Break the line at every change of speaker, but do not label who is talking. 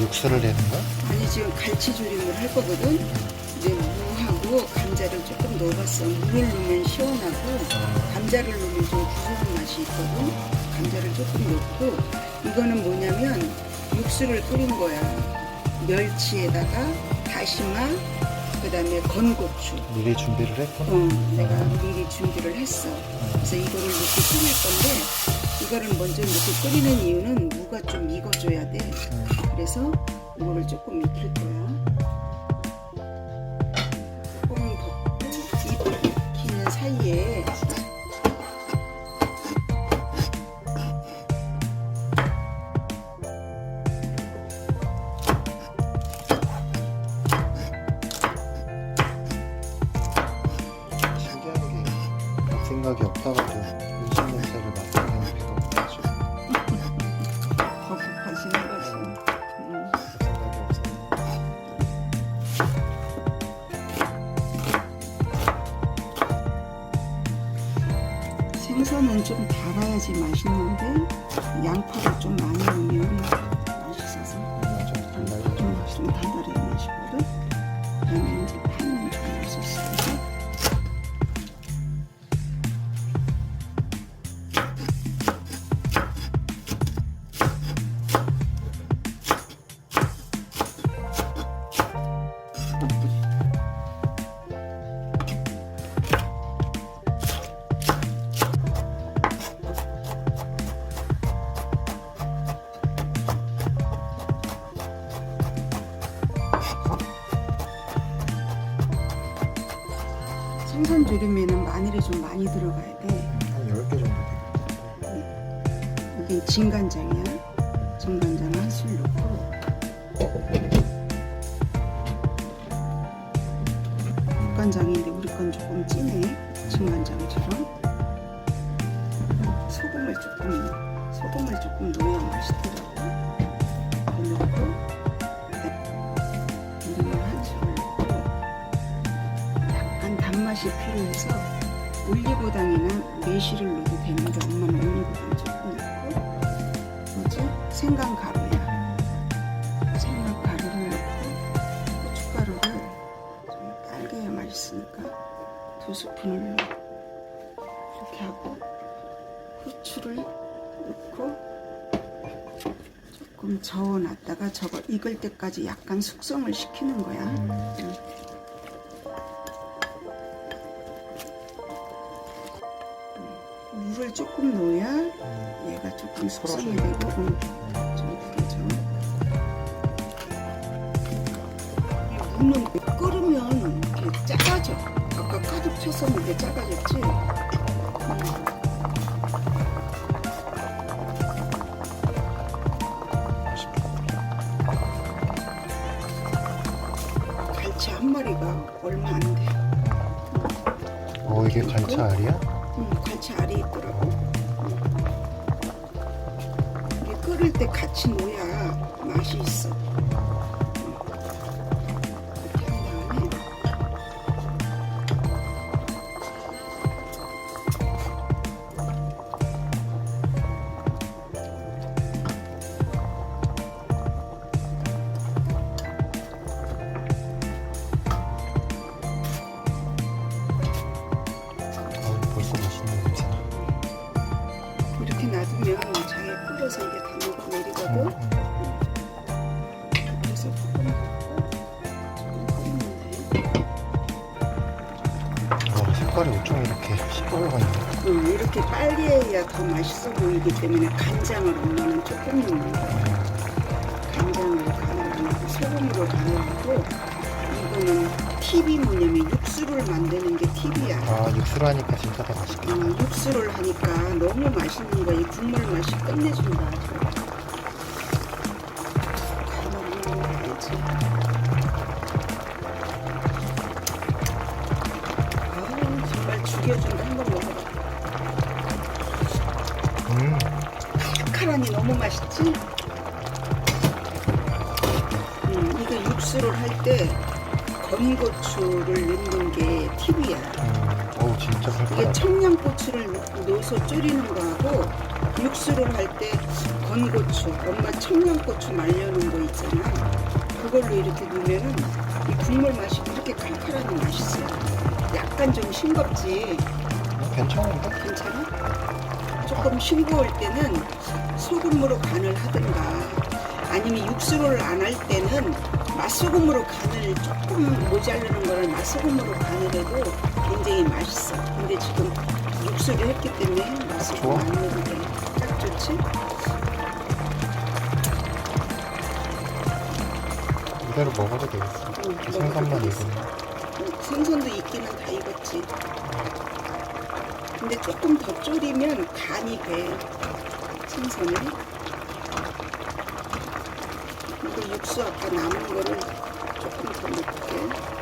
육수를 내는 거야?
아니 지금 갈치 조림을 할 거거든. 이제 무하고 감자를 조금 넣어봤어. 무를 넣으면 시원하고 감자를 넣으면 좀 구수한 맛이 있거든. 감자를 조금 넣고 이거는 뭐냐면 육수를 끓인 거야. 멸치에다가 다시마, 그다음에 건고추.
미리 준비를 했구나.
어, 내가 미리 준비를 했어. 그래서 이거를 넣고 끓일 건데 이거를 먼저 넣고 끓이는 이유는 무가 좀 익어줘야 돼.
음.
그래서 이거를 조금 익힐 거야. 조금 덮고 이 익히는 사이에
생각이 없다가도
생선은 좀 달아야지 맛있는데 양파를 좀 많이 넣으면 맛있어서
달달해.
좀, 좀 달달해야 맛있거든. 생선 조림에는 마늘이 좀 많이 들어가야 돼.
한 10개 정도 되겠다.
이게 진간장이야. 진간장 한술 넣고 국간장인데 우리 건 조금 진해. 단맛이 필요해서 올리고당이나 매실을 넣어도 되는데 엄마는 올리고당 조금 넣고 뭐지? 생강가루야. 생강가루를 넣고 고춧가루를 좀 딸게야 맛있으니까 두 스푼을 이렇게 하고 후추를 넣고 조금 저어놨다가 저거 익을 때까지 약간 숙성을 시키는 거야.
음,
물을 조금 넣어야
음,
얘가 조금 숙성이 되고 음, 좀 풀어져. 이 무는 끓으면 이렇게 작아져. 아까 가득 쳤었는데 작아졌지. 음, 갈치 한 마리가 얼마 안 돼.
어, 이게 갈치 알이야?
음, 갈치 알이 있더라고. 음. 이게 끓일 때 같이 넣어야 맛이 있어. 이게 다 녹고 내리거든.
음, 음.
그래서.
와, 색깔이 어쩜 이렇게 시뻘건데.
음, 이렇게 빨리 해야 더 맛있어 보이기 때문에 간장을 엄마는 조금 넣는 거야. 간장을 간을 안 하고 소금으로 간을 하고 팁이 뭐냐면 육수를 만드는 게 팁이야.
아, 육수로 하니까 진짜 더 맛있겠다.
어, 육수를 하니까 너무 맛있는 거야. 이 국물 맛이 끝내준다. 아주. 아우, 정말 죽여준다. 한번 먹어봐.
음,
칼칼하니 너무 맛있지? 음, 이거 육수를 할 때 건고추를 넣는 게 팁이야.
음, 어우, 진짜
이게
칼칼하다.
청양고추를 넣- 넣어서 졸이는 거하고 육수를 할 때 건고추, 엄마 청양고추 말려놓은 거 있잖아. 그걸로 이렇게 넣으면은 이 국물 맛이 그렇게 칼칼하니 맛있어요. 약간 좀 싱겁지.
어, 괜찮은데?
괜찮아? 조금 싱거울 때는 소금으로 간을 하든가 아니면 육수를 안 할 때는 맛소금으로 간을 조금 모자르는 거를 맛소금으로 간을 해도 굉장히 맛있어. 근데 지금 육수를 했기 때문에 맛소금. 안 넣어도 돼. 딱 좋지?
이대로 먹어도 되겠어.
응,
생선만 익으면.
응, 생선도 익기는 다 익었지. 근데 조금 더 졸이면 간이 돼. 생선을. 육수하고 남은 거를 조금 더 넣을게요.